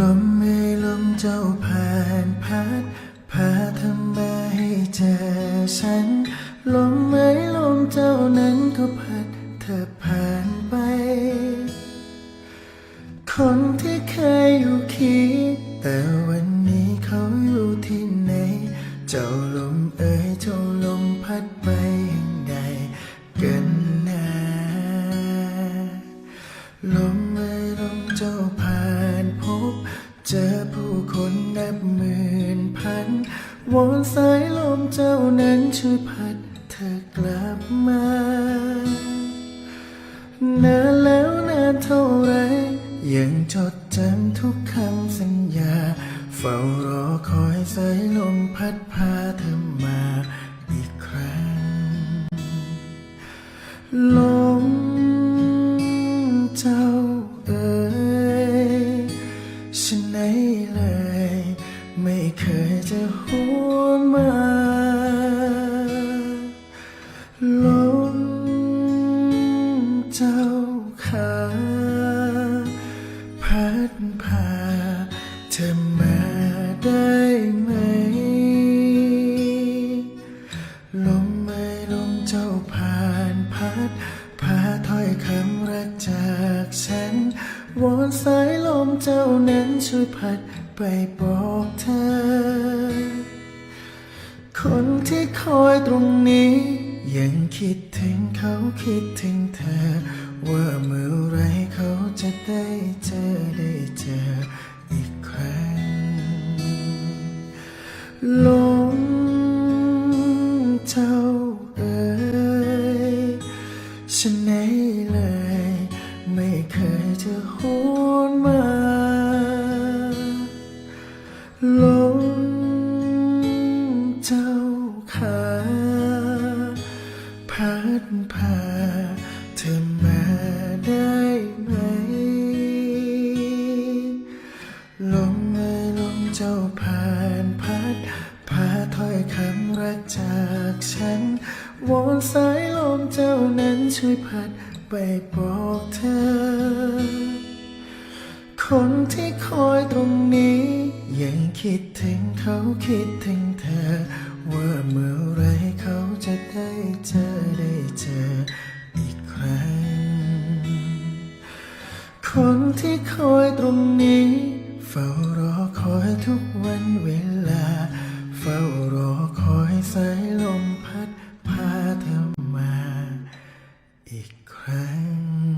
ลมไม่ลมเจ้าผ่านพัดพาทำมาให้เจอฉัน ลมไม่ลมเจ้านั้นก็พัดเธอผ่านไป คนที่เคยอยู่เคีย วอนสายลมเจ้านั้นช่วยพัดเธอกลับมานานแล้วนานเท่าไร ยังจดจำทุกคำสัญญา เฝ้ารอคอยสายลมพัดพาเธอมาอีกครั้งลมเจ้าเอ๋ยฉันไหนเลย ไม่เคยจะหวน มาลมเจ้าขาพัดพาเธอมาได้ไหม ลมไม่ลมเจ้าผ่านพัดพาถ้อยคำรักจากฉันวอนสายลมเจ้านั้นช่วยพัดไปบอกเธอ คอยตรงนี้ ยังคิดถึงเขาคิดถึงเธอ ว่าเมื่อไรเขาจะได้เจอได้เจอ พัดพาเธอมาได้ไหม ลมเอ่ยลมเจ้าผ่านพัด พาถ้อยคำรักจากฉัน วอนสายลมเจ้านั้นช่วยพัดไปบอกเธอ คนที่คอยตรงนี้ ยังคิดถึงเขาคิดถึงเธอว่าเมื่อ เธอได้เจออีกครั้ง คนที่คอยตรงนี้ เฝ้ารอคอยทุกวันเวลา เฝ้ารอคอยสายลมพัดพาเธอมา อีกครั้ง